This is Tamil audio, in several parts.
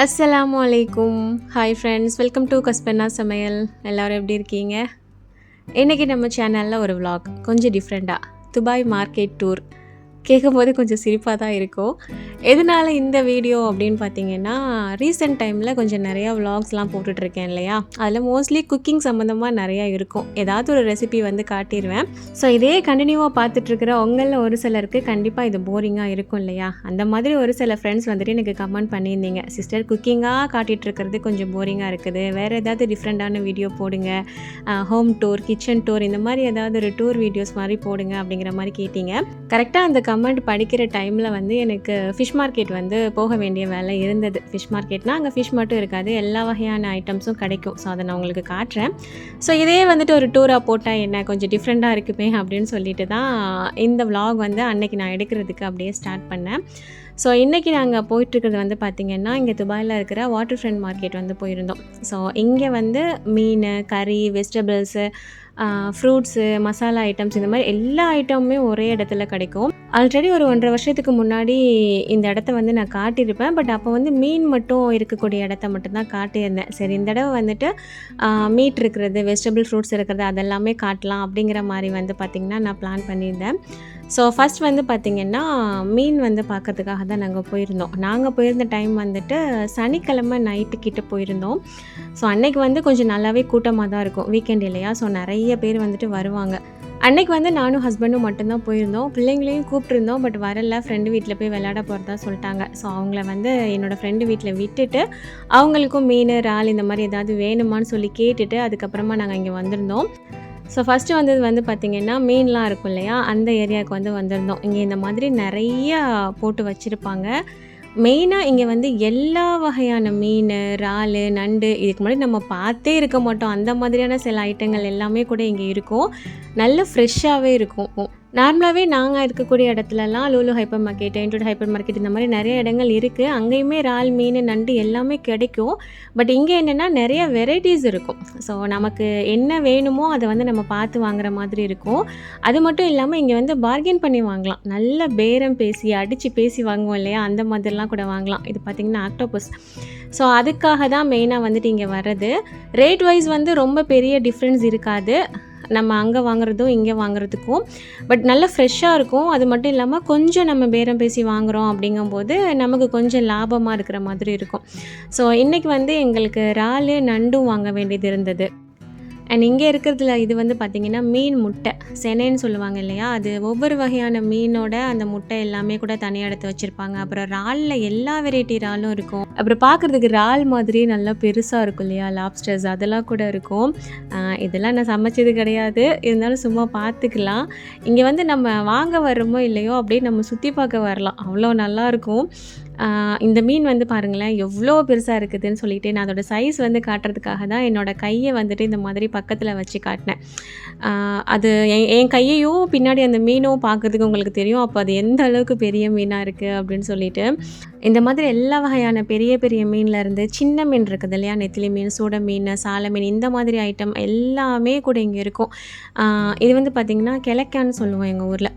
அஸ்ஸலாமு அலைக்கும். ஹாய் ஃப்ரெண்ட்ஸ் வெல்கம் டு கஸ்பென்னா சமையல். எல்லோரும் எப்படி இருக்கீங்க? இன்றைக்கி நம்ம சேனலில் ஒரு விலாக் கொஞ்சம் டிஃப்ரெண்ட்டாக துபாய் மார்க்கெட் டூர் கேட்கும்போது கொஞ்சம் சிரிப்பாக தான் இருக்கும். எதனால இந்த வீடியோ அப்படின்னு பார்த்தீங்கன்னா ரீசெண்ட் டைமில் கொஞ்சம் நிறையா விலாக்ஸ்லாம் போட்டுட்ருக்கேன் இல்லையா? அதில் மோஸ்ட்லி குக்கிங் சம்மந்தமாக நிறையா இருக்கும். ஏதாவது ஒரு ரெசிபி வந்து காட்டிடுவேன் ஸோ இதே கண்டினியூவாக பார்த்துட்ருக்கிற உங்களில் ஒரு சிலருக்கு கண்டிப்பாக இது போரிங்காக இருக்கும் இல்லையா? அந்த மாதிரி ஒரு சில ஃப்ரெண்ட்ஸ் வந்துட்டு எனக்கு கமெண்ட் பண்ணியிருந்தீங்க. சிஸ்டர் குக்கிங்காக காட்டிகிட்ருக்கிறது கொஞ்சம் போரிங்காக இருக்குது. வேறு ஏதாவது டிஃப்ரெண்ட்டான வீடியோ போடுங்க. ஹோம் டூர் கிச்சன் டூர் இந்த மாதிரி ஏதாவது ஒரு டூர் வீடியோஸ் மாதிரி போடுங்க அப்படிங்கிற மாதிரி கேட்டிங்க. கரெக்டாக அந்த கமெண்ட் படிக்கிற டைமில் வந்து எனக்கு ஃபிஷ் மார்க்கெட் வந்து போக வேண்டிய வேலை இருந்தது. ஃபிஷ் மார்க்கெட்னால் அங்கே ஃபிஷ் மட்டும் இருக்காது. எல்லா வகையான ஐட்டம்ஸும் கிடைக்கும். ஸோ அதை நான் உங்களுக்கு காட்டுறேன். ஸோ இதே வந்துட்டு ஒரு டூராக போட்டால் என்ன? கொஞ்சம் டிஃப்ரெண்ட்டாக இருக்குமே அப்படின்னு சொல்லிட்டு தான் இந்த விலாக் வந்து அன்னைக்கு நான் எடுக்கிறதுக்கு அப்படியே ஸ்டார்ட் பண்ணேன். ஸோ இன்றைக்கி நாங்கள் போயிட்டுருக்கிறது வந்து பார்த்திங்கன்னா இங்கே துபாயில் இருக்கிற வாட்டர் ஃப்ரண்ட் மார்க்கெட் வந்து போயிருந்தோம். ஸோ இங்கே வந்து மீன் கறி வெஜிடபிள்ஸு ஃப்ரூட்ஸு மசாலா ஐட்டம்ஸ் இந்த மாதிரி எல்லா ஐட்டமுமே ஒரே இடத்துல கிடைக்கும். ஆல்ரெடி ஒரு ஒன்றரை வருஷத்துக்கு முன்னாடி இந்த இடத்த வந்து நான் காட்டியிருப்பேன். பட் அப்போ வந்து மீன் மட்டும் இருக்கக்கூடிய இடத்த மட்டும்தான் காட்டியிருந்தேன். சரி இந்த தடவை வந்துட்டு மீட் இருக்கிறது வெஜிடபிள் ஃப்ரூட்ஸ் இருக்கிறது அதெல்லாமே காட்டலாம் அப்படிங்கிற மாதிரி வந்து பார்த்திங்கன்னா நான் பிளான் பண்ணியிருந்தேன். ஸோ ஃபஸ்ட் வந்து பார்த்திங்கன்னா மீன் வந்து பார்க்கறதுக்காக தான் நாங்கள் போயிருந்தோம். நாங்கள் போயிருந்த டைம் வந்துட்டு சனிக்கிழமை நைட்டு கிட்ட போயிருந்தோம். ஸோ அன்னைக்கு வந்து கொஞ்சம் நல்லாவே கூட்டமாக தான் இருக்கும். வீக்கெண்ட் இல்லையா? ஸோ நிறைய பேர் வந்துட்டு வருவாங்க. அன்னைக்கு வந்து நானும் ஹஸ்பண்டும் மட்டும்தான் போயிருந்தோம். பிள்ளைங்களையும் கூப்பிட்டுருந்தோம் பட் வரல. ஃப்ரெண்டு வீட்டில் போய் விளையாட போகிறதா சொல்லிட்டாங்க. ஸோ அவங்கள வந்து என்னோடய ஃப்ரெண்டு வீட்டில் விட்டுட்டு அவங்களுக்கும் மீன் இறால் இந்த மாதிரி ஏதாவது வேணுமான்னு சொல்லி கேட்டுட்டு அதுக்கப்புறமா நாங்கள் இங்கே வந்திருந்தோம். ஸோ ஃபஸ்ட்டு வந்தது வந்து பார்த்திங்கன்னா மீன்லாம் இருக்கும் இல்லையா? அந்த ஏரியாவுக்கு வந்து வந்திருந்தோம். இங்கே இந்த மாதிரி நிறையா போட்டு வச்சுருப்பாங்க. மெயினாக இங்கே வந்து எல்லா வகையான மீன் இறால் நண்டு இதுக்கு முன்னாடி நம்ம பார்த்தே இருக்க மாட்டோம். அந்த மாதிரியான சில ஐட்டங்கள் எல்லாமே கூட இங்கே இருக்கும். நல்ல ஃப்ரெஷ்ஷாகவே இருக்கும். நார்மலாகவே நாங்கள் இருக்கக்கூடிய இடத்துலலாம் லூலு ஹைப்பர் மார்க்கெட் இன்டூட் ஹைப்பர் மார்க்கெட் இந்த மாதிரி நிறைய இடங்கள் இருக்குது அங்கேயுமே இறால் மீன் நண்டு எல்லாமே கிடைக்கும். பட் இங்கே என்னென்னா நிறைய வெரைட்டிஸ் இருக்கும். ஸோ நமக்கு என்ன வேணுமோ அதை வந்து நம்ம பார்த்து வாங்குற மாதிரி இருக்கும். அது மட்டும் இல்லாமல் இங்கே வந்து பார்கெயின் பண்ணி வாங்கலாம். நல்ல பேரம் பேசி அடித்து பேசி வாங்குவோம் இல்லையா? அந்த மாதிரிலாம் கூட வாங்கலாம். இது பார்த்திங்கன்னா ஆக்டோபஸ். ஸோ அதுக்காக தான் மெயினாக வந்துட்டு இங்கே வர்றது. ரேட் வைஸ் வந்து ரொம்ப பெரிய டிஃப்ரென்ஸ் இருக்காது. நம்ம அங்கே வாங்குறதும் இங்கே வாங்குறதுக்கும். பட் நல்லா ஃப்ரெஷ்ஷாக இருக்கும். அது மட்டும் இல்லாமல் கொஞ்சம் நம்ம பேரம் பேசி வாங்குகிறோம் அப்படிங்கும்போது நமக்கு கொஞ்சம் லாபமாக இருக்கிற மாதிரி இருக்கும். ஸோ இன்றைக்கி வந்து எங்களுக்கு இறாலு நண்டும் வாங்க வேண்டியது இருந்தது. அண்ட் இங்கே இருக்கிறதுல இது வந்து பார்த்திங்கன்னா மீன் முட்டை. செனைன்னு சொல்லுவாங்க இல்லையா? அது ஒவ்வொரு வகையான மீனோட அந்த முட்டை எல்லாமே கூட தனியாக எடுத்து வச்சுருப்பாங்க. அப்புறம் இறாலில் எல்லா வெரைட்டி இறாலும் இருக்கும். அப்புறம் பார்க்குறதுக்கு இறால் மாதிரி நல்லா பெருசாக இருக்கும் இல்லையா? லாப்ஸ்டர்ஸ் அதெல்லாம் கூட இருக்கும். இதெல்லாம் நான் சமைச்சது கிடையாது. இருந்தாலும் சும்மா பார்த்துக்கலாம் இங்கே வந்து நம்ம வாங்க வரோமோ இல்லையோ அப்படியே நம்ம சுற்றி பார்க்க வரலாம். அவ்வளோ நல்லாயிருக்கும் இந்த மீன் வந்து பாருங்களேன் எவ்வளோ பெருசாக இருக்குதுன்னு சொல்லிட்டு நான் அதோடய சைஸ் வந்து காட்டுறதுக்காக தான் என்னோடய கையை வந்துட்டு இந்த மாதிரி பக்கத்தில் வச்சு காட்டினேன். அது என் என் கையையும் பின்னாடி அந்த மீனும் பார்க்கறதுக்கு உங்களுக்கு தெரியும். அப்போ அது எந்த அளவுக்கு பெரிய மீனாக இருக்குது அப்படின்னு சொல்லிட்டு. இந்த மாதிரி எல்லா வகையான பெரிய பெரிய மீன்லேருந்து சின்ன மீன் இருக்குது இல்லையா? நெத்திலி மீன் சூட மீன் சால மீன் இந்த மாதிரி ஐட்டம் எல்லாமே கூட இங்கே இருக்கும். இது வந்து பார்த்திங்கன்னா கிழக்கான்னு சொல்லுவோம் எங்கள் ஊரில்.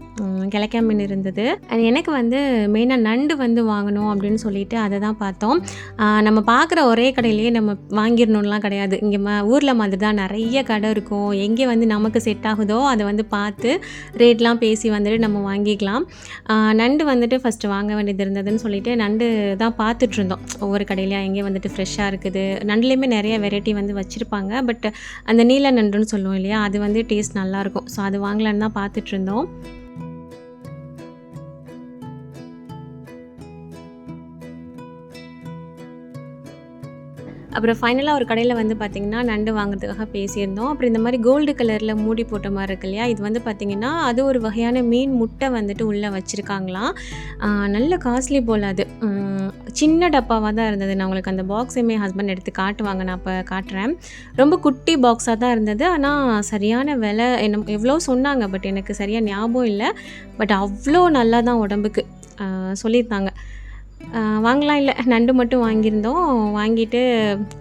கிழக்கா மீன் இருந்தது. எனக்கு வந்து மெயினாக நண்டு வந்து வாங்கணும் அப்படின்னு சொல்லிட்டு அதை தான் பார்த்தோம். நம்ம பார்க்குற ஒரே கடையிலேயே நம்ம வாங்கிடணும்லாம் கிடையாது. இங்கே ம ஊரில் மாதிரி தான் நிறைய கடை இருக்கும். எங்கே வந்து நமக்கு செட் ஆகுதோ அதை வந்து பார்த்து ரேட்லாம் பேசி வந்துட்டு நம்ம வாங்கிக்கலாம். நண்டு வந்துட்டு ஃபஸ்ட்டு வாங்க வேண்டியது இருந்ததுன்னு சொல்லிட்டு நண்டு நண்டு தான் பார்த்துட்ருந்தோம். ஒவ்வொரு கடையிலையும் எங்கே வந்துட்டு ஃப்ரெஷ்ஷாக இருக்குது. நண்டுலேயுமே நிறைய வெரைட்டி வந்து வச்சுருப்பாங்க. பட் அந்த நீல நண்டுன்னு சொல்லுவோம் இல்லையா? அது வந்து டேஸ்ட் நல்லாயிருக்கும். ஸோ அது வாங்கலான்னு தான் பார்த்துட்ருந்தோம். அப்புறம் ஃபைனலாக ஒரு கடையில் வந்து பார்த்திங்கன்னா நண்டு வாங்குறதுக்காக பேசியிருந்தோம். அப்புறம் இந்த மாதிரி கோல்டு கலரில் மூடி போட்ட மாதிரி இருக்கு இல்லையா? இது வந்து பார்த்திங்கன்னா அது ஒரு வகையான மீன் முட்டை வந்துட்டு உள்ளே வச்சுருக்காங்களாம். நல்ல காஸ்ட்லி போல் அது. சின்ன டப்பாவாக தான் இருந்தது. நான் உங்களுக்கு அந்த பாக்ஸையுமே ஹஸ்பண்ட் எடுத்து காட்டுவாங்க. நான் இப்போ காட்டுறேன். ரொம்ப குட்டி பாக்ஸாக தான் இருந்தது. ஆனால் சரியான விலை என்ன எவ்வளோ சொன்னாங்க. பட் எனக்கு சரியாக ஞாபகம் இல்லை. பட் அவ்வளோ நல்லா தான் உடம்புக்கு சொல்லியிருந்தாங்க. வாங்கலாம் இல்லை. நண்டு மட்டும் வாங்கியிருந்தோம். வாங்கிட்டு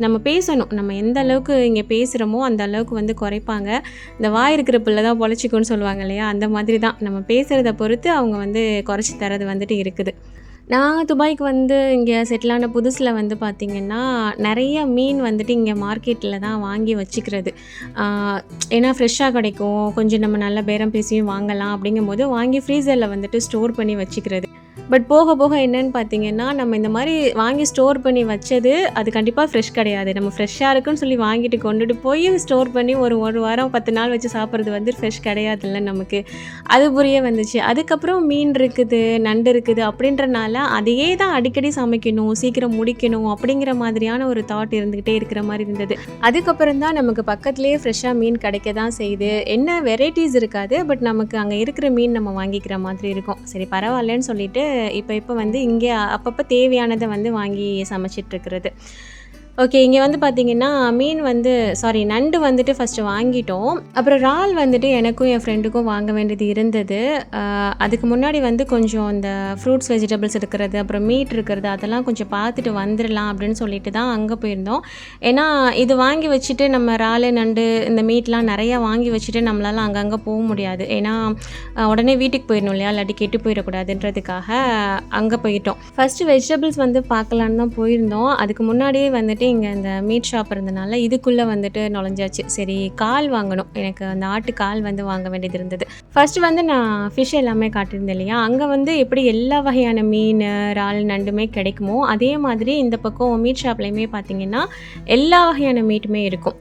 நம்ம பேசணும். நம்ம எந்த அளவுக்கு இங்கே பேசுகிறோமோ அந்த அளவுக்கு வந்து குறைப்பாங்க. இந்த வாய் இருக்கிற பிள்ளை தான் பொழைச்சிக்கும்னு சொல்லுவாங்க இல்லையா? அந்த மாதிரி தான். நம்ம பேசுகிறத பொறுத்து அவங்க வந்து குறைச்சி தரது வந்துட்டு இருக்குது. நான் துபாய்க்கு வந்து இங்கே செட்டிலான புதுசில் வந்து பார்த்திங்கன்னா நிறைய மீன் வந்துட்டு இங்கே மார்க்கெட்டில் தான் வாங்கி வச்சுக்கிறது. ஏன்னா ஃப்ரெஷ்ஷாக கிடைக்கும். கொஞ்சம் நம்ம நல்ல பேரம் பேசியும் வாங்கலாம். அப்படிங்கும்போது வாங்கி ஃப்ரீசரில் வந்துட்டு ஸ்டோர் பண்ணி வச்சுக்கிறது. பட் போக போக என்னன்னு பார்த்தீங்கன்னா நம்ம இந்த மாதிரி வாங்கி ஸ்டோர் பண்ணி வச்சது அது கண்டிப்பாக ஃப்ரெஷ் கிடையாது. நம்ம ஃப்ரெஷ்ஷாக இருக்குன்னு சொல்லி வாங்கிட்டு கொண்டுட்டு போய் ஸ்டோர் பண்ணி ஒரு ஒரு வாரம் பத்து நாள் வச்சு சாப்பிட்றது வந்து ஃப்ரெஷ் கிடையாதுல்ல நமக்கு. அது புரிய வந்துச்சு. அதுக்கப்புறம் மீன் இருக்குது நண்டு இருக்குது அப்படின்றனால அதையே தான் அடிக்கடி சமைக்கணும் சீக்கிரம் முடிக்கணும் அப்படிங்கிற மாதிரியான ஒரு தாட் இருந்துக்கிட்டே இருக்கிற மாதிரி இருந்தது. அதுக்கப்புறம் தான் நமக்கு பக்கத்துலேயே ஃப்ரெஷ்ஷாக மீன் கிடைக்க தான் செய்யுது. என்ன வெரைட்டிஸ் இருக்காது பட் நமக்கு அங்கே இருக்கிற மீன் நம்ம வாங்கிக்கிற மாதிரி இருக்கும். சரி பரவாயில்லன்னு சொல்லிட்டு இப்போ இப்போ வந்து இங்கே அப்பப்போ தேவையானதை வந்து வாங்கி சமைச்சிட்டு இருக்கிறது. ஓகே இங்கே வந்து பார்த்தீங்கன்னா மீன் வந்து சாரி நண்டு வந்துட்டு ஃபஸ்ட்டு வாங்கிட்டோம். அப்புறம் இறால் வந்துட்டு எனக்கும் என் ஃப்ரெண்டுக்கும் வாங்க வேண்டியது இருந்தது. அதுக்கு முன்னாடி வந்து கொஞ்சம் இந்த ஃப்ரூட்ஸ் வெஜிடபிள்ஸ் இருக்கிறது அப்புறம் மீட் இருக்கிறது அதெல்லாம் கொஞ்சம் பார்த்துட்டு வந்துடலாம் அப்படின்னு சொல்லிட்டு தான் அங்கே போயிருந்தோம். ஏன்னா இது வாங்கி வச்சுட்டு நம்ம இறால் நண்டு இந்த மீட்லாம் நிறையா வாங்கி வச்சுட்டு நம்மளால் அங்கங்கே போக முடியாது. ஏன்னா உடனே வீட்டுக்கு போயிடணும் இல்லையா? இல்லாட்டி கெட்டு போயிடக்கூடாதுன்றதுக்காக அங்கே போயிட்டோம். ஃபஸ்ட்டு வெஜிடபிள்ஸ் வந்து பார்க்கலான்னு தான் போயிருந்தோம். அதுக்கு முன்னாடியே வந்துட்டு இங்கே இந்த மீட் ஷாப் இருந்தனால இதுக்குள்ளே வந்துட்டு நுழைஞ்சாச்சு. சரி கால் வாங்கணும். எனக்கு அந்த ஆட்டு கால் வந்து வாங்க வேண்டியது இருந்தது. ஃபர்ஸ்ட் வந்து நான் ஃபிஷ் எல்லாமே காட்டியிருந்தேன் இல்லையா? அங்கே வந்து எப்படி எல்லா வகையான மீன் இறால் நண்டுமே கிடைக்குமோ அதே மாதிரி இந்த பக்கம் மீட் ஷாப்லேயுமே பார்த்தீங்கன்னா எல்லா வகையான மீட்டுமே இருக்கும்.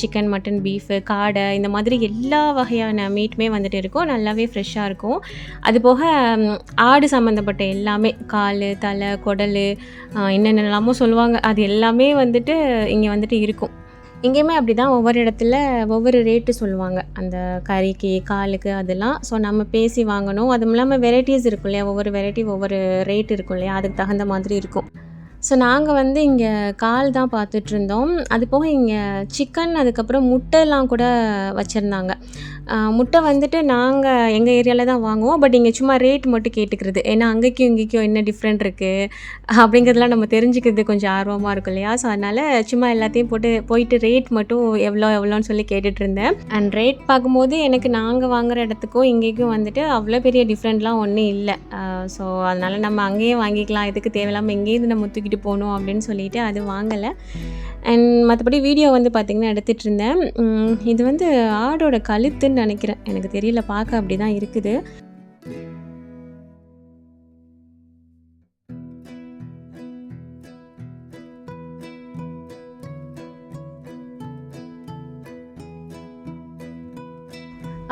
சிக்கன் மட்டன் பீஃபு காடை இந்த மாதிரி எல்லா வகையான மீட்டுமே வந்துட்டு இருக்கும். நல்லாவே ஃப்ரெஷ்ஷாக இருக்கும். அது போக ஆடு சம்மந்தப்பட்ட எல்லாமே கால் தலை குடல் என்னென்னலாமோ சொல்லுவாங்க. அது எல்லாமே வந்துட்டு இங்கே வந்துட்டு இருக்கும். இங்கேயுமே அப்படி தான் ஒவ்வொரு இடத்துல ஒவ்வொரு ரேட்டு சொல்லுவாங்க. அந்த கறிக்கு காலுக்கு அதெல்லாம். ஸோ நம்ம பேசி வாங்கணும். அதுவும் இல்லாமல் வெரைட்டிஸ் இருக்கும் இல்லையா? ஒவ்வொரு வெரைட்டி ஒவ்வொரு ரேட் இருக்கும் இல்லையா? அதுக்கு தகுந்த மாதிரி இருக்கும். ஸோ நாங்கள் வந்து இங்கே கால் தான் பார்த்துட்ருந்தோம். அது போக இங்கே சிக்கன் அதுக்கப்புறம் முட்டைலாம் கூட வச்சுருந்தாங்க. முட்டை வந்துட்டு நாங்கள் எங்கள் ஏரியாவில் தான் வாங்குவோம். பட் இங்கே சும்மா ரேட் மட்டும் கேட்டுக்கிறது. ஏன்னா அங்கேக்கும் இங்கேக்கும் என்ன டிஃப்ரெண்ட் இருக்குது அப்படிங்கிறதுலாம் நம்ம தெரிஞ்சுக்கிறது கொஞ்சம் ஆர்வமாக இருக்கும் இல்லையா? ஸோ அதனால் சும்மா எல்லாத்தையும் போட்டு போயிட்டு ரேட் மட்டும் எவ்வளோ எவ்வளோன்னு சொல்லி கேட்டுட்ருந்தேன். அண்ட் ரேட் பார்க்கும்போது எனக்கு நாங்கள் வாங்குகிற இடத்துக்கும் இங்கேக்கும் வந்துட்டு அவ்வளோ பெரிய டிஃப்ரெண்ட்லாம் ஒன்றும் இல்லை. ஸோ அதனால் நம்ம அங்கேயே வாங்கிக்கலாம். இதுக்கு தேவையில்லாமல் எங்கேயிருந்து நம்ம தூக்கிட்டு போகணும் அப்படின்னு சொல்லிட்டு அது வாங்கலை. அண்ட் மற்றபடி வீடியோ வந்து பார்த்திங்கன்னா எடுத்துகிட்டு இருந்தேன். இது வந்து ஆடோட கழுத்துன்னு நினைக்கிறேன். எனக்கு தெரியல பார்க்க அப்படி தான் இருக்குது.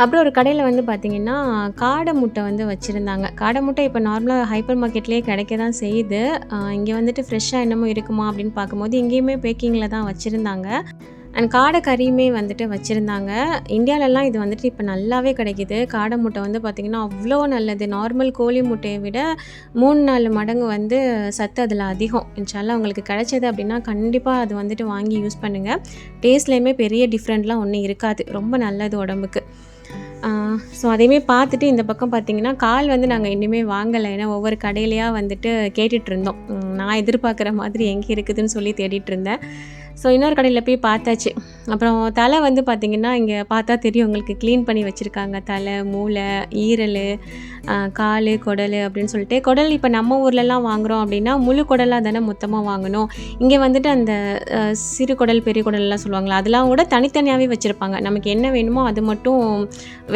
அப்புறம் ஒரு கடையில் வந்து பார்த்திங்கன்னா காடை முட்டை வந்து வச்சுருந்தாங்க. காடை முட்டை இப்போ நார்மலாக ஹைப்பர் மார்க்கெட்லேயே கிடைக்க தான் செய்யுது. இங்கே வந்துட்டு ஃப்ரெஷ்ஷாக என்னமோ இருக்குமா அப்படின்னு பார்க்கும்போது இங்கேயுமே பேக்கிங்கில் தான் வச்சுருந்தாங்க. அண்ட் காடை கறியுமே வந்துட்டு வச்சுருந்தாங்க. இந்தியாவிலலாம் இது வந்துட்டு இப்போ நல்லாவே கிடைக்கிது. காடை முட்டை வந்து பார்த்திங்கன்னா அவ்வளோ நல்லது. நார்மல் கோழி முட்டையை விட மூணு நாலு மடங்கு வந்து சத்து அதில் அதிகம். இன்ஷால்லாம் உங்களுக்கு கிடைச்சது அப்படின்னா கண்டிப்பாக அது வந்துட்டு வாங்கி யூஸ் பண்ணுங்கள் டேஸ்ட்லேயுமே பெரிய டிஃப்ரெண்ட்லாம் ஒன்றும் இருக்காது. ரொம்ப நல்லது உடம்புக்கு. ஸோ அதையுமே பார்த்துட்டு இந்த பக்கம் பார்த்தீங்கன்னா கால் வந்து நாங்கள் இன்னுமே வாங்கலை. ஏன்னா ஒவ்வொரு கடையிலையாக வந்துட்டு கேட்டுட்ருந்தோம் நான் எதிர்பார்க்குற மாதிரி எங்கே இருக்குதுன்னு சொல்லி தேடிட்டு இருந்தேன். ஸோ இன்னொரு கடையில் போய் பார்த்தாச்சு. அப்புறம் தலை வந்து பார்த்திங்கன்னா இங்கே பார்த்தா தெரியும் உங்களுக்கு க்ளீன் பண்ணி வச்சுருக்காங்க. தலை மூளை ஈரல் கால் குடல் அப்படின்னு சொல்லிட்டு. குடல் இப்போ நம்ம ஊர்லலாம் வாங்குகிறோம் அப்படின்னா முழு குடலாக தானே மொத்தமாக வாங்கணும். இங்கே வந்துட்டு அந்த சிறு குடல் பெரிய குடல்லாம் சொல்லுவாங்களா அதெல்லாம் கூட தனித்தனியாகவே வச்சுருப்பாங்க. நமக்கு என்ன வேணுமோ அது மட்டும்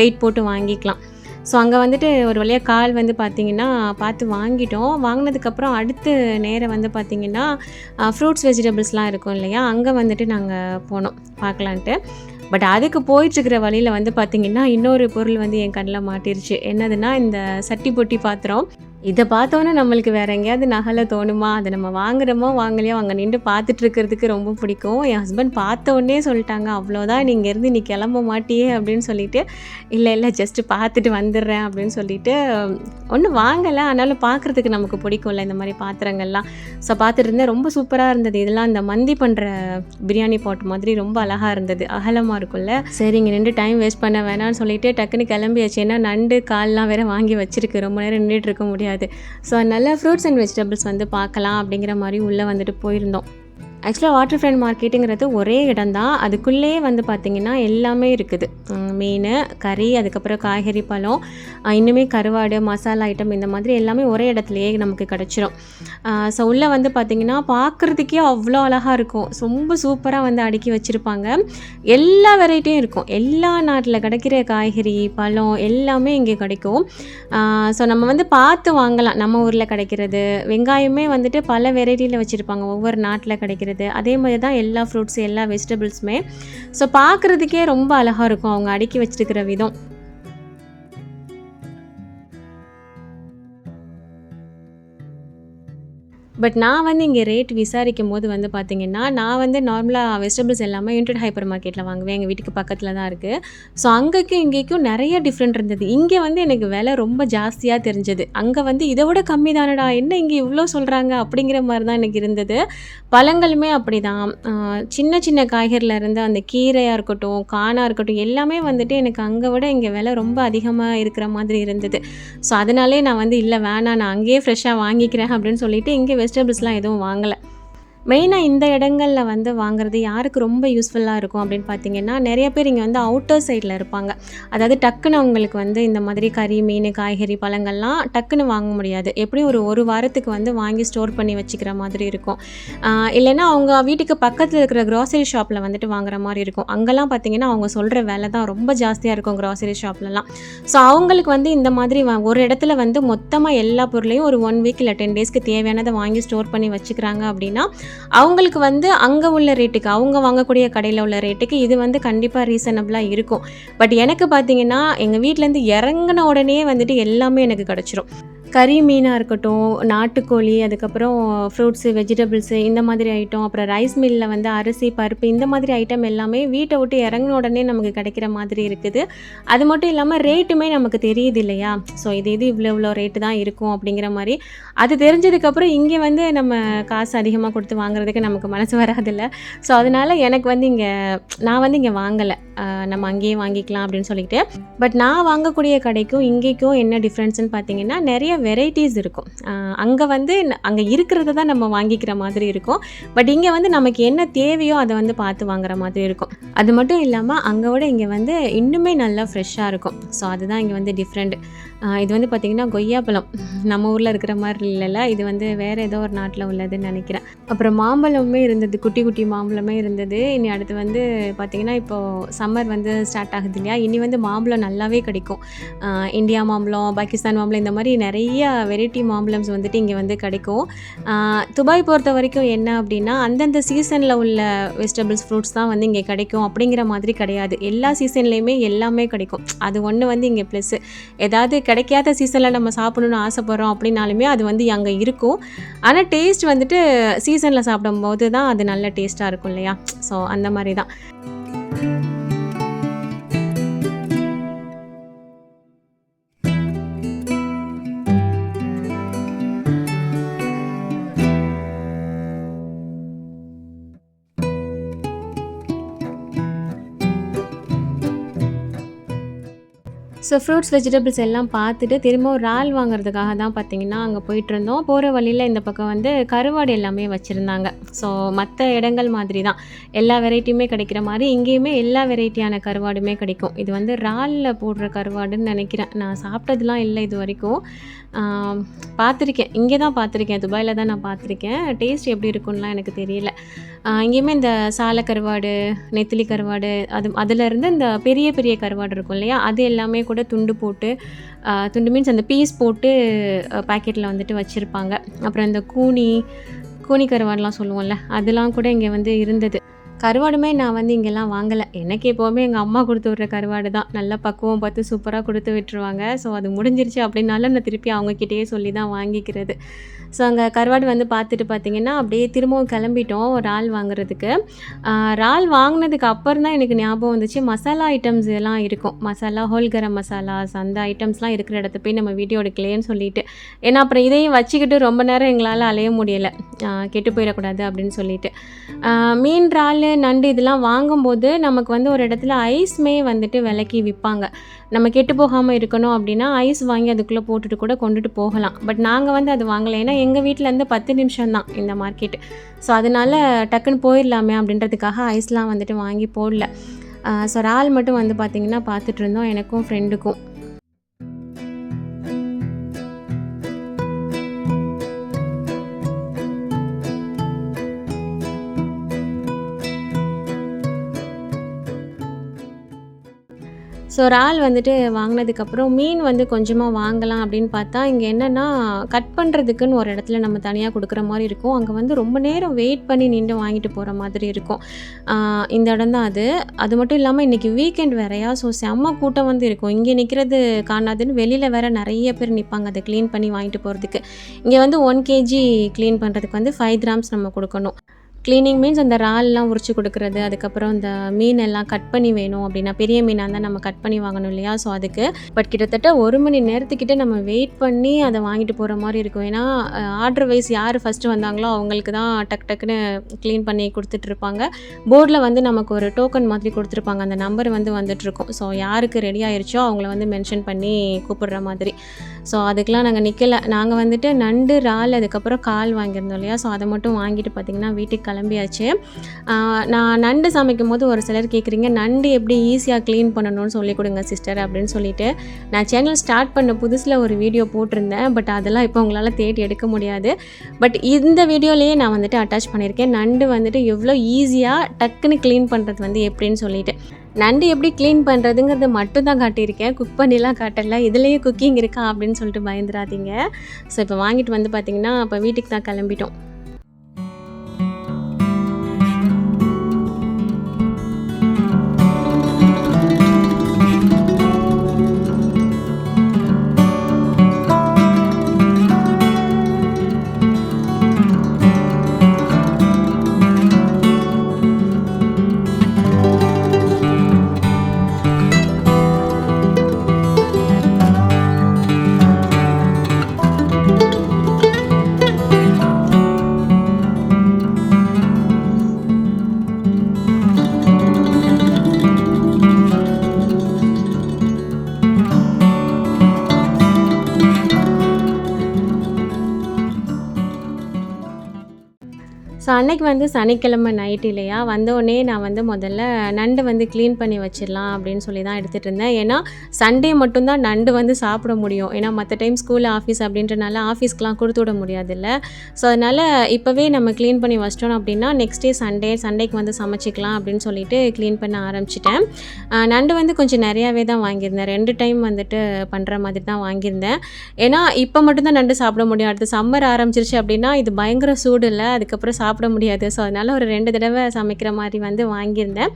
வெயிட் போட்டு வாங்கிக்கலாம். ஸோ அங்கே வந்துட்டு ஒரு வழியாக கால் வந்து பார்த்திங்கன்னா பார்த்து வாங்கிட்டோம். வாங்கினதுக்கப்புறம் அடுத்து நேரம் வந்து பார்த்திங்கன்னா ஃப்ரூட்ஸ் வெஜிடபிள்ஸ்லாம் இருக்கும் இல்லையா? அங்கே வந்துட்டு நாங்கள் போனோம். பார்க்கலான்ட்டு பட் அதுக்கு போயிட்டுருக்கிற வழியில் வந்து பார்த்திங்கன்னா இன்னொரு பொருள் வந்து என் கண்ணில் மாட்டிருச்சு. என்னதுன்னா இந்த சட்டி பொட்டி பாத்திரம். இதை பார்த்தோன்னே நம்மளுக்கு வேற எங்கேயாவது நகலை தோணுமா? அதை நம்ம வாங்குறோமோ வாங்கலையோ? அங்கே நின்று பார்த்துட்டு இருக்கிறதுக்கு ரொம்ப பிடிக்கும். என் ஹஸ்பண்ட் பார்த்த உடனே சொல்லிட்டாங்க அவ்வளோதான் நீங்கள் இருந்து நீ கிளம்ப மாட்டியே அப்படின்னு சொல்லிட்டு இல்லை இல்லை ஜஸ்ட்டு பார்த்துட்டு வந்துடுறேன் அப்படின்னு சொல்லிட்டு ஒன்றும் வாங்கலை ஆனாலும் பார்க்குறதுக்கு நமக்கு பிடிக்கும்ல இந்த மாதிரி பாத்திரங்கள்லாம். ஸோ பார்த்துட்டு இருந்தேன் ரொம்ப சூப்பராக இருந்தது. இதெல்லாம் இந்த மந்தி பண்ணுற பிரியாணி பாட்டு மாதிரி ரொம்ப அழகாக இருந்தது. அகலமாக இருக்கும்ல. சரி இங்கே நின்று டைம் வேஸ்ட் பண்ண வேணாம்னு சொல்லிட்டு டக்குன்னு கிளம்பியாச்சு. ஏன்னா நண்டு கால்லாம் வேறு வாங்கி வச்சுருக்கு. ரொம்ப நேரம் நின்றுட்டு இருக்க முடியாது. ஸோ அதனால் ஃப்ரூட்ஸ் அண்ட் வெஜிடபிள்ஸ் வந்து பார்க்கலாம் அப்படிங்கிற மாதிரி உள்ளே வந்துட்டு போயிருந்தோம். ஆக்சுவலாக வாட்டர் ஃப்ரண்ட் மார்க்கெட்டுங்கிறது ஒரே இடம் தான் அதுக்குள்ளேயே வந்து பார்த்திங்கன்னா எல்லாமே இருக்குது. மீன் கறி அதுக்கப்புறம் காய்கறி பழம். இன்னுமே கருவாடு மசாலா ஐட்டம் இந்த மாதிரி எல்லாமே ஒரே இடத்துலையே நமக்கு கிடச்சிரும். ஸோ உள்ளே வந்து பார்த்திங்கன்னா பார்க்குறதுக்கே அவ்வளோ அழகாக இருக்கும். ரொம்ப சூப்பராக வந்து அடுக்கி வச்சுருப்பாங்க. எல்லா வெரைட்டியும் இருக்கும். எல்லா நாட்டில் கிடைக்கிற காய்கறி பழம் எல்லாமே இங்கே கிடைக்கும். ஸோ நம்ம வந்து பார்த்து வாங்கலாம். நம்ம ஊரில் கிடைக்கிறது. வெங்காயமே வந்துட்டு பல வெரைட்டியில் வச்சுருப்பாங்க. ஒவ்வொரு நாட்டில் கிடைக்கிறது. அதே மாதிரி தான் எல்லா ஃப்ரூட்ஸ் எல்லா வெஜிடபிள்ஸுமே ஸோ பார்க்குறதுக்கே ரொம்ப அழகாக இருக்கும். அவங்க அடுக்கி வச்சிருக்கிற விதம். பட் நான் வந்து இங்கே ரேட் விசாரிக்கும் போது வந்து பார்த்தீங்கன்னா நான் வந்து நார்மலாக வெஜிடபிள்ஸ் எல்லாமே யூனிட் ஹைப்பர் மார்க்கெட்டில் வாங்குவேன். எங்கள் வீட்டுக்கு பக்கத்தில் தான் இருக்குது ஸோ அங்கேக்கும் இங்கேக்கும் நிறைய டிஃப்ரெண்ட் இருந்தது. இங்கே வந்து எனக்கு விலை ரொம்ப ஜாஸ்தியாக தெரிஞ்சது. அங்கே வந்து இதை விட கம்மி தானடா? என்ன இங்கே இவ்வளோ சொல்கிறாங்க அப்படிங்கிற மாதிரி தான் எனக்கு இருந்தது. பழங்களுமே அப்படி தான் சின்ன சின்ன காய்கறியில் இருந்து அந்த கீரையாக இருக்கட்டும் காணாக இருக்கட்டும் எல்லாமே வந்துட்டு எனக்கு அங்கே விட இங்கே விலை ரொம்ப அதிகமாக இருக்கிற மாதிரி இருந்தது. ஸோ அதனாலே நான் வந்து இல்லை வேணாம். நான் அங்கேயே ஃப்ரெஷ்ஷாக வாங்கிக்கிறேன் அப்படின்னு சொல்லிட்டு இங்கே வெஜிடபிள்ஸ்லாம் எதுவும் வாங்கலை. மெயினாக இந்த இடங்களில் வந்து வாங்குறது யாருக்கு ரொம்ப யூஸ்ஃபுல்லாக இருக்கும் அப்படின்னு பார்த்தீங்கன்னா நிறைய பேர் இங்கே வந்து அவுட்டர் சைடில் இருப்பாங்க. அதாவது டக்குன்னு அவங்களுக்கு வந்து இந்த மாதிரி கறி மீன் காய்கறி பழங்கள்லாம் டக்குன்னு வாங்க முடியாது. எப்படியும் ஒரு ஒரு வாரத்துக்கு வந்து வாங்கி ஸ்டோர் பண்ணி வச்சுக்கிற மாதிரி இருக்கும். இல்லைன்னா அவங்க வீட்டுக்கு பக்கத்தில் இருக்கிற க்ராசரி ஷாப்பில் வந்துட்டு வாங்குற மாதிரி இருக்கும். அங்கெல்லாம் பார்த்தீங்கன்னா அவங்க சொல்கிற வேலை தான் ரொம்ப ஜாஸ்தியாக இருக்கும் க்ராசரி ஷாப்லலாம் ஸோ அவங்களுக்கு வந்து இந்த மாதிரி ஒரு இடத்துல வந்து மொத்தமாக எல்லா பொருளையும் ஒரு ஒன் வீக் இல்லை டென் டேஸ்க்கு தேவையானதை வாங்கி ஸ்டோர் பண்ணி வச்சுக்கிறாங்க அப்படின்னா அவங்களுக்கு வந்து அங்கே உள்ள ரேட்டுக்கு அவங்க வாங்கக்கூடிய கடையில் உள்ள ரேட்டுக்கு இது வந்து கண்டிப்பாக ரீசனபிளாக இருக்கும். பட் எனக்கு பார்த்தீங்கன்னா எங்கள் வீட்டிலேருந்து இறங்கின உடனே வந்துட்டு எல்லாமே எனக்கு கிடச்சிரும். கறி மீனாக இருக்கட்டும் நாட்டுக்கோழி அதுக்கப்புறம் ஃப்ரூட்ஸு வெஜிடபிள்ஸு இந்த மாதிரி ஐட்டம் அப்புறம் ரைஸ் மில்லில் வந்து அரிசி பருப்பு இந்த மாதிரி ஐட்டம் எல்லாமே வீட்டை விட்டு இறங்கின உடனே நமக்கு கிடைக்கிற மாதிரி இருக்குது. அது மட்டும் இல்லாமல் ரேட்டுமே நமக்கு தெரியுது இல்லையா? ஸோ இது இது இவ்வளோ இவ்வளோ ரேட்டு தான் இருக்கும் அப்படிங்கிற மாதிரி. அது தெரிஞ்சதுக்கப்புறம் இங்கே வந்து நம்ம காசு அதிகமாக கொடுத்து வாங்குறதுக்கு நமக்கு மனசு வராதில்ல. ஸோ அதனால் எனக்கு வந்து இங்கே நான் வந்து இங்கே வாங்கலை. நம்ம அங்கேயே வாங்கிக்கலாம் அப்படின்னு சொல்லிட்டு. பட் நான் வாங்கக்கூடிய கடைக்கும் இங்கேக்கும் என்ன டிஃப்ரென்ஸ்னு பார்த்தீங்கன்னா நிறைய வெரைட்டிஸ் இருக்கும். அங்கே வந்து அங்கே இருக்கிறத தான் நம்ம வாங்கிக்கிற மாதிரி இருக்கும். பட் இங்கே வந்து நமக்கு என்ன தேவையோ அதை வந்து பார்த்து வாங்குற மாதிரி இருக்கும். அது மட்டும் இல்லாமல் அங்கே விட இங்கே வந்து இன்னுமே நல்லா ஃப்ரெஷ்ஷாக இருக்கும். ஸோ அதுதான் இங்கே வந்து டிஃப்ரெண்ட் இது வந்து பார்த்திங்கன்னா கொய்யாப்பழம். நம்ம ஊரில் இருக்கிற மாதிரி இல்லைல்ல இது வந்து வேறு ஏதோ ஒரு நாட்டில் உள்ளதுன்னு நினைக்கிறேன். அப்புறம் மாம்பழமுமே இருந்தது குட்டி குட்டி மாம்பழமே இருந்தது. இனி அடுத்து வந்து பார்த்திங்கன்னா இப்போது சம்மர் வந்து ஸ்டார்ட் ஆகுது இல்லையா? இனி வந்து மாம்பழம் நல்லாவே கிடைக்கும். இந்தியா மாம்பழம் பாகிஸ்தான் மாம்பழம் இந்த மாதிரி நிறைய வெரைட்டி மாம்பழம்ஸ் வந்துட்டு இங்கே வந்து கிடைக்கும். துபாய் பொறுத்த வரைக்கும் என்ன அப்படின்னா அந்தந்த சீசனில் உள்ள வெஜிடபிள்ஸ் ஃப்ரூட்ஸ் தான் வந்து இங்கே கிடைக்கும் அப்படிங்கிற மாதிரி கிடையாது. எல்லா சீசன்லேயுமே எல்லாமே கிடைக்கும். அது ஒன்று வந்து இங்கே ப்ளஸ்ஸு ஏதாவது கிடைக்காத சீசனில் நம்ம சாப்பிடணும்னு ஆசைப்பட்றோம் அப்படின்னாலுமே அது வந்து அங்கே இருக்கும். ஆனால் டேஸ்ட் வந்துட்டு சீசனில் சாப்பிடும்போது தான் அது நல்ல டேஸ்ட்டாக இருக்கும் இல்லையா? ஸோ அந்த மாதிரி தான் ஸோ ஃப்ரூட்ஸ் வெஜிடபிள்ஸ் எல்லாம் பார்த்துட்டு திரும்ப ஒரு இறால் வாங்குறதுக்காக தான் பார்த்தீங்கன்னா அங்கே போயிட்டு இருந்தோம் போகிற வழியில் இந்த பக்கம் வந்து கருவாடு எல்லாமே வச்சுருந்தாங்க. ஸோ மற்ற இடங்கள் மாதிரி தான். எல்லா வெரைட்டியுமே கிடைக்கிற மாதிரி இங்கேயுமே எல்லா வெரைட்டியான கருவாடுமே கிடைக்கும். இது வந்து இறாலில் போடுற கருவாடுன்னு நினைக்கிறேன். நான் சாப்பிட்டதுலாம் இல்லை இது வரைக்கும். பார்த்துருக்கேன் இங்கே தான் பார்த்துருக்கேன் துபாயில் தான் நான் பார்த்துருக்கேன் டேஸ்ட் எப்படி இருக்கும்லாம் எனக்கு தெரியல. இங்கேயுமே இந்த சாலை கருவாடு நெத்திலி கருவாடு அது அதிலேருந்து இந்த பெரிய பெரிய கருவாடு இருக்கும் இல்லையா? அது எல்லாமே கூட துண்டு போட்டு துண்டு மீன்ஸ் அந்த பீஸ் போட்டு பாக்கெட்டில் வந்துட்டு வச்சுருப்பாங்க. அப்புறம் இந்த கூனி கூனி கருவாடுலாம் சொல்லுவோம்ல அதெல்லாம் கூட இங்கே வந்து இருந்தது. கருவாடுமே நான் வந்து இங்கெல்லாம் வாங்கலை. எனக்கு எப்போவுமே எங்கள் அம்மா கொடுத்து விட்ற கருவாடு தான். நல்லா பக்குவம் பார்த்து சூப்பராக கொடுத்து விட்டுருவாங்க. ஸோ அது முடிஞ்சிருச்சு அப்படின்னாலும் நான் திருப்பி அவங்கக்கிட்டேயே சொல்லி தான் வாங்கிக்கிறது. ஸோ அங்கே கருவாடு வந்து பார்த்துட்டு பார்த்திங்கன்னா அப்படியே திரும்பவும் கிளம்பிட்டோம் ஒரு ஆள் வாங்குறதுக்கு. இறால் வாங்கினதுக்கு அப்புறம் தான் எனக்கு ஞாபகம் வந்துச்சு. மசாலா ஐட்டம்ஸ் எல்லாம் இருக்கும். மசாலா ஹோல் கரம் மசாலாஸ் அந்த ஐட்டம்ஸ்லாம் இருக்கிற இடத்த போய் நம்ம வீடியோ எடுக்கலையேன்னு சொல்லிட்டு. ஏன்னா அப்புறம் இதையும் வச்சுக்கிட்டு ரொம்ப நேரம் எங்களால் அலைய முடியலை. கெட்டு போயிடக்கூடாது அப்படின்னு சொல்லிட்டு. மீன் இறால் நண்டு இதெல்லாம் வாங்கும்போது நமக்கு வந்து ஒரு இடத்துல ஐஸ்மே வந்துட்டு விலைக்கு விற்பாங்க. நம்ம கெட்டு போகாமல் இருக்கணும் அப்படின்னா ஐஸ் வாங்கி அதுக்குள்ளே போட்டுட்டு கூட கொண்டுட்டு போகலாம். பட் நாங்கள் வந்து அது வாங்கலை. ஏன்னா எங்கள் வீட்டிலேருந்து பத்து நிமிஷம் தான் இந்த மார்க்கெட்டு ஸோ அதனால டக்குன்னு போயிடலாமே அப்படின்றதுக்காக ஐஸ்லாம் வந்துட்டு வாங்கி போடல. ஸோ இறால் மட்டும் வந்து பார்த்திங்கன்னா பார்த்துட்டு இருந்தோம். எனக்கும் ஃப்ரெண்டுக்கும் ஸோ இறால் வந்துட்டு வாங்கினதுக்கப்புறம் மீன் வந்து கொஞ்சமாக வாங்கலாம் அப்படின்னு பார்த்தா இங்கே என்னென்னா கட் பண்ணுறதுக்குன்னு ஒரு இடத்துல நம்ம தனியாக கொடுக்குற மாதிரி இருக்கும். அங்கே வந்து ரொம்ப நேரம் வெயிட் பண்ணி நின்று வாங்கிட்டு போகிற மாதிரி இருக்கும். இந்த இடம் தான் அது. அது மட்டும் இல்லாமல் இன்றைக்கி வீக்கெண்ட் வேறையா ஸோ செம்ம கூட்டம் வந்து இருக்கும். இங்கே நிற்கிறது காணாதுன்னு வெளியில் வேற நிறைய பேர் நிற்பாங்க அதை க்ளீன் பண்ணி வாங்கிட்டு போகிறதுக்கு இங்கே வந்து ஒன் கேஜி க்ளீன் பண்ணுறதுக்கு வந்து ஃபைவ் கிராம்ஸ் நம்ம கொடுக்கணும். க்ளீனிங் மீன்ஸ் அந்த இறால்லாம் உரிச்சு கொடுக்குறது அதுக்கப்புறம் இந்த மீன் எல்லாம் கட் பண்ணி வேணும் அப்படின்னா பெரிய மீனாக இருந்தால் நம்ம கட் பண்ணி வாங்கணும் இல்லையா? ஸோ அதுக்கு பட் கிட்டத்தட்ட ஒரு மணி நேரத்துக்கிட்ட நம்ம வெயிட் பண்ணி அதை வாங்கிட்டு போகிற மாதிரி இருக்கும். ஏன்னா ஆர்டர் வைஸ் யார் ஃபஸ்ட்டு வந்தாங்களோ அவங்களுக்கு தான் டக் டக்குன்னு க்ளீன் பண்ணி கொடுத்துட்ருப்பாங்க போர்டில் வந்து நமக்கு ஒரு டோக்கன் மாதிரி கொடுத்துருப்பாங்க. அந்த நம்பர் வந்து வந்துட்டுருக்கும் ஸோ யாருக்கு ரெடி ஆயிடுச்சோ அவங்கள வந்து மென்ஷன் பண்ணி கூப்பிடுற மாதிரி. ஸோ அதுக்கெலாம் நாங்கள் நிற்கலை நாங்கள் வந்துட்டு நண்டு இறால் அதுக்கப்புறம் கால் வாங்கியிருந்தோம் இல்லையா? ஸோ அதை மட்டும் வாங்கிட்டு பார்த்திங்கன்னா வீட்டுக்கு கிளம்பியாச்சு. நான் நண்டு சமைக்கும் போது ஒரு சிலர் கேட்குறீங்க நண்டு எப்படி ஈஸியாக க்ளீன் பண்ணணும்னு சொல்லி கொடுங்க சிஸ்டர் அப்படின்னு சொல்லிட்டு. நான் சேனல் ஸ்டார்ட் பண்ண புதுசில் ஒரு வீடியோ போட்டிருந்தேன் பட் அதெல்லாம் இப்போ உங்களால் தேடி எடுக்க முடியாது. பட் இந்த வீடியோலேயே நான் வந்துட்டு அட்டாச் பண்ணியிருக்கேன். நண்டு வந்துட்டு எவ்வளோ ஈஸியாக டக்குன்னு க்ளீன் பண்ணுறது வந்து எப்படின்னு சொல்லிட்டு. நண்டு எப்படி க்ளீன் பண்ணுறதுங்கிறத மட்டும் தான் காட்டியிருக்கேன். குக் பண்ணிலாம் காட்டல. இதுலேயே குக்கிங் இருக்கா அப்படின்னு சொல்லிட்டு பயந்துடாதீங்க ஸோ இப்போ வாங்கிட்டு வந்து பார்த்தீங்கன்னா இப்போ வீட்டுக்கு தான் கிளம்பிட்டோம். அன்னைக்கு வந்து சனிக்கிழமை நைட் இல்லையா? வந்தோடனே நான் வந்து முதல்ல நண்டு வந்து க்ளீன் பண்ணி வச்சிடலாம் அப்படின்னு சொல்லி தான் எடுத்துகிட்டு இருந்தேன். ஏன்னா சண்டே மட்டும்தான் நண்டு வந்து சாப்பிட முடியும். ஏன்னா மற்ற டைம் ஸ்கூல் ஆஃபீஸ் அப்படின்றனால ஆஃபீஸ்க்கெலாம் கொடுத்து விட முடியாதுல்ல. ஸோ அதனால் இப்போவே நம்ம க்ளீன் பண்ணி வச்சிட்டோம் அப்படின்னா நெக்ஸ்ட் டே சண்டே சண்டேக்கு வந்து சமைச்சிக்கலாம் அப்படின்னு சொல்லிட்டு க்ளீன் பண்ண ஆரம்பிச்சிட்டேன். நண்டு வந்து கொஞ்சம் நிறையாவே தான் வாங்கியிருந்தேன். ரெண்டு டைம் வந்துட்டு பண்ணுற மாதிரி தான் வாங்கியிருந்தேன். ஏன்னா இப்போ மட்டும்தான் நண்டு சாப்பிட முடியும். அடுத்து சம்மர் ஆரம்பிச்சிருச்சு அப்படின்னா இது பயங்கர சூடு இல்லை. அதுக்கப்புறம் சாப்பிட முடியாது. ஸோ அதனால் ஒரு ரெண்டு தடவை சமைக்கிற மாதிரி வந்து வாங்கியிருந்தேன்.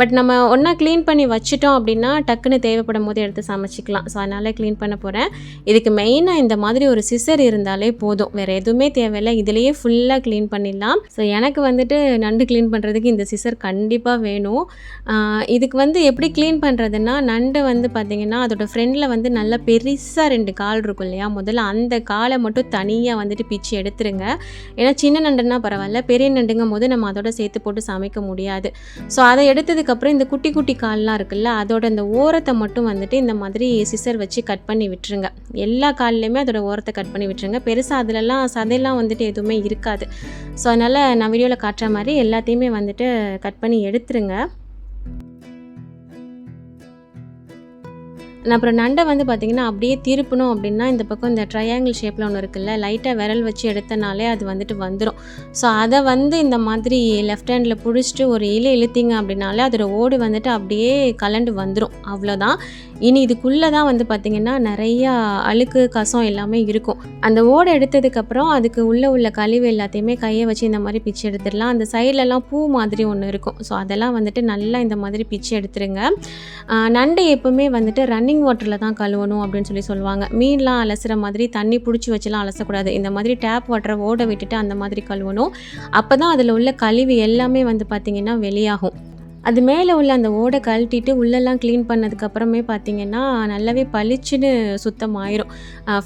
பட் நம்ம ஒன்றா க்ளீன் பண்ணி வச்சுட்டோம் அப்படின்னா டக்குன்னு தேவைப்படும் போது எடுத்து சமைச்சிக்கலாம். ஸோ அதனால் க்ளீன் பண்ண போகிறேன் இதுக்கு மெயினாக இந்த மாதிரி ஒரு சிசர் இருந்தாலே போதும். வேறு எதுவுமே தேவையில்லை. இதுலேயே ஃபுல்லாக க்ளீன் பண்ணிடலாம். ஸோ எனக்கு வந்துட்டு நண்டு க்ளீன் பண்ணுறதுக்கு இந்த சிசர் கண்டிப்பாக வேணும். இதுக்கு வந்து எப்படி க்ளீன் பண்ணுறதுன்னா நண்டு வந்து பார்த்திங்கன்னா அதோட ஃப்ரெண்டில் வந்து நல்லா பெருசாக ரெண்டு கால் இருக்கும் இல்லையா? முதல்ல அந்த காலை மட்டும் தனியாக வந்துட்டு பிச்சு எடுத்துருங்க. ஏன்னா சின்ன நண்டுன்னா பரவாயில்ல பெரிய நண்டுங்கும் போது நம்ம அதோட சேர்த்து போட்டு சமைக்க முடியாது. ஸோ அதை எடுத்ததுக்கப்புறம் இந்த குட்டி குட்டி கால்லாம் இருக்குல்ல அதோட அந்த ஓரத்தை மட்டும் வந்துட்டு இந்த மாதிரி சிசர் வச்சு கட் பண்ணி விட்டுருங்க. எல்லா கால்லையுமே அதோட ஓரத்தை கட் பண்ணி விட்டுருங்க. பெருசாக அதிலலாம் சதையெல்லாம் வந்துட்டு எதுவுமே இருக்காது. ஸோ அதனால் நான் வீடியோவில் காட்டுற மாதிரி எல்லாத்தையுமே வந்துட்டு கட் பண்ணி எடுத்துருங்க. அப்புறம் நண்டை வந்து பார்த்திங்கன்னா அப்படியே திருப்பணும் அப்படின்னா இந்த பக்கம் இந்த ட்ரையாங்கிள் ஷேப்பில் ஒன்று இருக்குல்ல லைட்டாக விரல் வச்சு எடுத்தனாலே அது வந்துட்டு வந்துடும் ஸோ அதை வந்து இந்த மாதிரி லெஃப்ட் ஹேண்டில் பிடிச்சிட்டு ஒரு இழு இழுத்திங்க அப்படின்னாலே அதோட ஓடு வந்துட்டு அப்படியே கலண்டு வந்துடும் அவ்வளோதான் இனி இதுக்குள்ளே தான் வந்து பார்த்திங்கன்னா நிறையா அழுக்கு கசம் எல்லாமே இருக்கும். அந்த ஓடை எடுத்ததுக்கப்புறம் அதுக்கு உள்ளே உள்ள கழிவு எல்லாத்தையுமே கையை வச்சு இந்த மாதிரி பிச்சு எடுத்துடலாம். அந்த சைட்லலாம் பூ மாதிரி ஒன்று இருக்கும். ஸோ அதெல்லாம் வந்துட்டு நல்லா இந்த மாதிரி பிச்சு எடுத்துருங்க. நண்டை நண்டு வந்துட்டு ரன்னிங் வாட்டரில் தான் கழுவணும் அப்படின்னு சொல்லி சொல்லுவாங்க. மீன்லாம் அலசுகிற மாதிரி தண்ணி பிடிச்சி வச்சுலாம் அலசக்கூடாது. இந்த மாதிரி டேப் வாட்டரை ஓட விட்டுட்டு அந்த மாதிரி கழுவணும். அப்போ தான் அதில் உள்ள கழிவு எல்லாமே வந்து பார்த்திங்கன்னா வெளியாகும். அது மேலே உள்ள அந்த ஓடை கழட்டிட்டு உள்ளெல்லாம் க்ளீன் பண்ணதுக்கப்புறமே பார்த்தீங்கன்னா நல்லாவே பளிச்சுன்னு சுத்தமாயிரும்.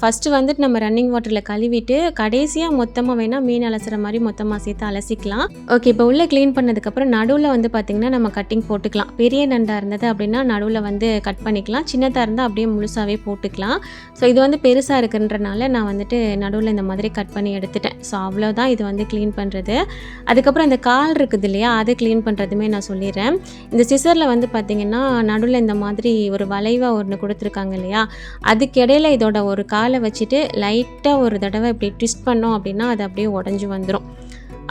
ஃபஸ்ட்டு வந்துட்டு நம்ம ரன்னிங் வாட்டரில் கழுவிட்டு கடைசியாக மொத்தமாக வேணால் மீன் அலசுகிற மாதிரி மொத்தமாக சேர்த்து அலசிக்கலாம். ஓகே இப்போ உள்ளே க்ளீன் பண்ணதுக்கப்புறம் நடுவில் வந்து பார்த்திங்கன்னா நம்ம கட்டிங் போட்டுக்கலாம். பெரிய நண்டாக இருந்தது அப்படின்னா நடுவில் வந்து கட் பண்ணிக்கலாம். சின்னதாக இருந்தால் அப்படியே முழுசாகவே போட்டுக்கலாம். ஸோ இது வந்து பெருசாக இருக்குன்றனால நான் வந்துட்டு நடுவில் இந்த மாதிரி கட் பண்ணி எடுத்துட்டேன். ஸோ அவ்வளோதான் இது வந்து க்ளீன் பண்ணுறது அதுக்கப்புறம் இந்த கால் இருக்குது இல்லையா அதை க்ளீன் பண்ணுறதுமே நான் சொல்லிடுறேன். எடுக்கிறேன் இந்த சிசரில் வந்து பார்த்திங்கன்னா நடுவில் இந்த மாதிரி ஒரு வளைவாக ஒன்று கொடுத்துருக்காங்க இல்லையா? அதுக்கு இடையில இதோட ஒரு காலை வச்சுட்டு லைட்டாக ஒரு தடவை இப்படி ட்விஸ்ட் பண்ணோம் அப்படின்னா அது அப்படியே உடஞ்சி வந்துடும்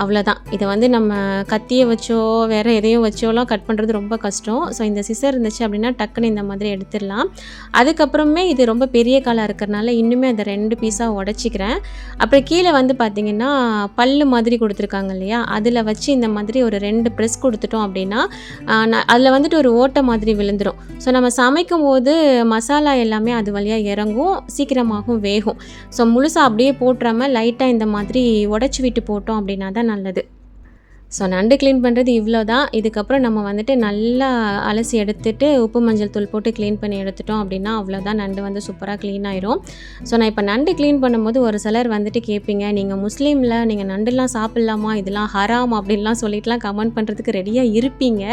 அவ்வளோதான் இதை வந்து நம்ம கத்தியை வச்சோ வேறு எதையும் வச்சோலாம் கட் பண்ணுறது ரொம்ப கஷ்டம். ஸோ இந்த சிசர் இருந்துச்சு அப்படின்னா டக்குன்னு இந்த மாதிரி எடுத்துடலாம். அதுக்கப்புறமே இது ரொம்ப பெரிய காலாக இருக்கிறனால இன்னுமே அதை ரெண்டு பீஸாக உடச்சிக்கிறேன். அப்புறம் கீழே வந்து பார்த்திங்கன்னா பல்லு மாதிரி கொடுத்துருக்காங்க இல்லையா? அதில் வச்சு இந்த மாதிரி ஒரு ரெண்டு ப்ரெஸ் கொடுத்துட்டோம் அப்படின்னா அதில் வந்துட்டு ஒரு ஓட்டை மாதிரி விழுந்துடும் ஸோ நம்ம சமைக்கும் போது மசாலா எல்லாமே அது வழியாக இறங்கும் சீக்கிரமாகவும் வேகும். ஸோ முழுசாக அப்படியே போட்டுறாமல் லைட்டாக இந்த மாதிரி உடச்சி விட்டு போட்டோம் அப்படின்னா தான் நல்லது. ஸோ நண்டு க்ளீன் பண்ணுறது இவ்வளோ தான் இதுக்கப்புறம் நம்ம வந்துட்டு நல்லா அலசி எடுத்துட்டு உப்பு மஞ்சள் தூள் போட்டு க்ளீன் பண்ணி எடுத்துட்டோம் அப்படின்னா அவ்வளோதான் நண்டு வந்து சூப்பராக க்ளீன் ஆயிரும். ஸோ நான் இப்போ நண்டு க்ளீன் பண்ணும்போது ஒரு சிலர் வந்துட்டு கேட்பீங்க நீங்கள் முஸ்லீமில் நீங்கள் நண்டுலாம் சாப்பிட்லாமா? இதெல்லாம் ஹராம் அப்படின்லாம் சொல்லிட்டுலாம் கமெண்ட் பண்ணுறதுக்கு ரெடியாக இருப்பீங்க.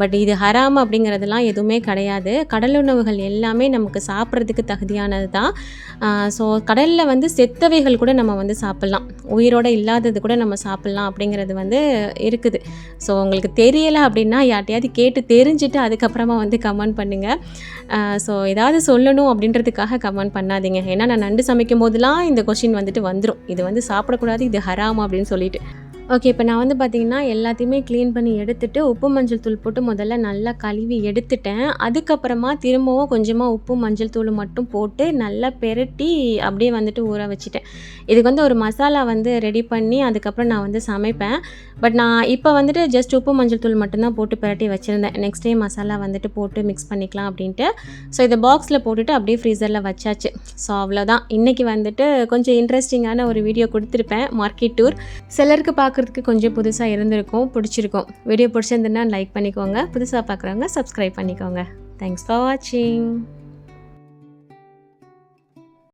பட் இது ஹராம் அப்படிங்கிறதுலாம் எதுவுமே கிடையாது. கடல் உணவுகள் எல்லாமே நமக்கு சாப்பிட்றதுக்கு தகுதியானது தான். ஸோ கடலில் வந்து செத்தவைகள் கூட நம்ம வந்து சாப்பிட்லாம். உயிரோடு இல்லாதது கூட நம்ம சாப்பிட்லாம் அப்படிங்கிறது வந்து இருக்குது. ஸோ உங்களுக்கு தெரியலை அப்படின்னா யார்ட்டையாவது கேட்டு தெரிஞ்சுட்டு அதுக்கப்புறமா வந்து கமெண்ட் பண்ணுங்கள் ஸோ ஏதாவது சொல்லணும் அப்படின்றதுக்காக கமெண்ட் பண்ணாதீங்க. ஏன்னா நான் நண்டு சமைக்கும் போதெல்லாம் இந்த கொஷின் வந்துட்டு வந்துடும் இது வந்து சாப்பிடக்கூடாது இது ஹராம் அப்படின்னு சொல்லிட்டு. ஓகே இப்போ நான் வந்து பார்த்திங்கன்னா எல்லாத்தையுமே க்ளீன் பண்ணி எடுத்துட்டு உப்பு மஞ்சள் தூள் போட்டு முதல்ல நல்லா கழுவி எடுத்துட்டேன். அதுக்கப்புறமா திரும்பவும் கொஞ்சமாக உப்பு மஞ்சள் தூள் மட்டும் போட்டு நல்லா பெரட்டி அப்படியே வந்துட்டு ஊற வச்சுட்டேன். இதுக்கு வந்து ஒரு மசாலா வந்து ரெடி பண்ணி அதுக்கப்புறம் நான் வந்து சமைப்பேன். பட் நான் இப்போ வந்துட்டு ஜஸ்ட் உப்பு மஞ்சள் தூள் மட்டும்தான் போட்டு பெரட்டி வச்சுருந்தேன். நெக்ஸ்ட் டே மசாலா வந்துட்டு போட்டு மிக்ஸ் பண்ணிக்கலாம் அப்படின்ட்டு. ஸோ இதை பாக்ஸில் போட்டுட்டு அப்படியே ஃப்ரீசரில் வச்சாச்சு. ஸோ அவ்வளோதான் இன்றைக்கி வந்துட்டு கொஞ்சம் இன்ட்ரெஸ்டிங்கான ஒரு வீடியோ கொடுத்துருப்பேன். மார்க்கெட் டூர் சிலருக்கு பார்க்க பார்க்குறதுக்கு கொஞ்சம் புதுசாக இருந்திருக்கும் பிடிச்சிருக்கும். வீடியோ பிடிச்சிருந்துன்னா லைக் பண்ணிக்கோங்க. புதுசாக பார்க்குறவங்க சப்ஸ்கிரைப் பண்ணிக்கோங்க. தேங்க்ஸ் ஃபார் வாட்சிங்